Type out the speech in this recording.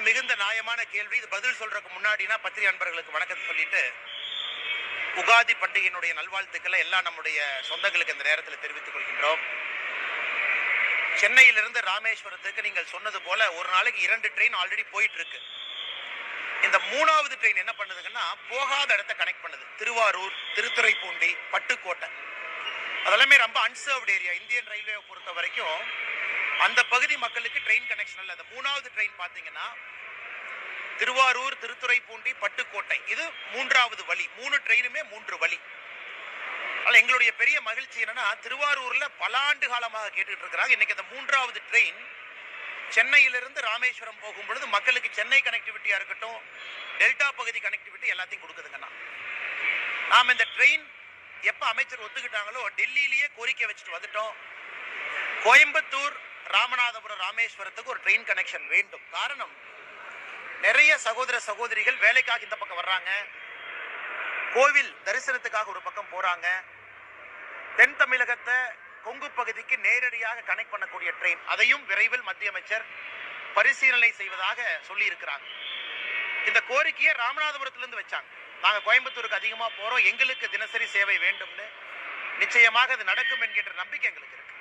மிகுந்த நியாயமான கேள்வி. இது பதில் சொல்றதுக்கு முன்னாடினா பத்திரிகை அன்பர்களுக்கு வணக்கத்தை சொல்லிட்டு உகாதி பண்டிகையினுடைய நல்வாழ்த்துக்களை எல்லாம் நம்முடைய சொந்தங்களுக்கு இந்த நேரத்தில் தெரிவித்துக் கொள்கின்றோம். சென்னையிலிருந்து ராமேஸ்வரத்துக்கு நீங்கள் சொன்னது போல ஒரு நாளைக்கு இரண்டு ட்ரெயின் ஆல்ரெடி போயிட்டு இருக்கு இந்த மூணாவது ட்ரெயின் என்ன பண்ணுதுங்கன்னா போகாத இடத்த கனெக்ட் பண்ணுது. திருவாரூர் திருத்துறைப்பூண்டி பட்டுக்கோட்டை. அதெல்லாமே ரொம்ப அன்சர்வ்டு ஏரியா இந்தியன் ரயில்வே பொறுத்த வரைக்கும் அந்த பகுதி மக்களுக்கு ட்ரெயின் கனெக்ஷன் இல்லை அந்த மூணாவது ட்ரெயின் பார்த்தீங்கன்னா திருவாரூர் திருத்துறைப்பூண்டி பட்டுக்கோட்டை. இது மூன்றாவது வழி. மூணு ட்ரெயினுமே மூன்று வழி. ஆனால் எங்களுடைய பெரிய மகிழ்ச்சி என்னன்னா திருவாரூர்ல பல ஆண்டு காலமாக கேட்டுட்டு இருக்கிறாங்க. இன்னைக்கு அந்த மூன்றாவது ட்ரெயின் சென்னையிலிருந்து ராமேஸ்வரம் போகும் பொழுது மக்களுக்கு சென்னை கனெக்டிவிட்டியா இருக்கட்டும் டெல்டா பகுதி கனெக்டிவிட்டி எல்லாத்தையும் கொடுக்குதுங்கண்ணா நாம் இந்த ட்ரெயின் எப்போ அமைச்சர் ஒத்துக்கிட்டாங்களோ டெல்லியிலேயே கோரிக்கை வச்சுட்டு வந்துட்டோம். கோயம்புத்தூர் ராமநாதபுரம் ராமேஸ்வரத்துக்கு ஒரு ட்ரெயின் கனெக்ஷன் வேண்டும். காரணம் நிறைய சகோதர சகோதரிகள் வேலைக்காக இந்த பக்கம் வர்றாங்க. கோவில் தரிசனத்துக்காக ஒரு பக்கம் போறாங்க. தென் தமிழகத்தை கொங்கு பகுதிக்கு நேரடியாக கனெக்ட் பண்ணக்கூடிய ட்ரெயின் அதையும் விரைவில் மத்திய அமைச்சர் பரிசீலனை செய்வதாக சொல்லி இருக்கிறாங்க இந்த கோரிக்கையை ராமநாதபுரத்திலிருந்து வச்சாங்க. நாங்க கோயம்புத்தூருக்கு அதிகமா போறோம். எங்களுக்கு தினசரி சேவை வேண்டும்னு. நிச்சயமாக அது நடக்கும் என்கின்ற நம்பிக்கை எங்களுக்கு இருக்கு.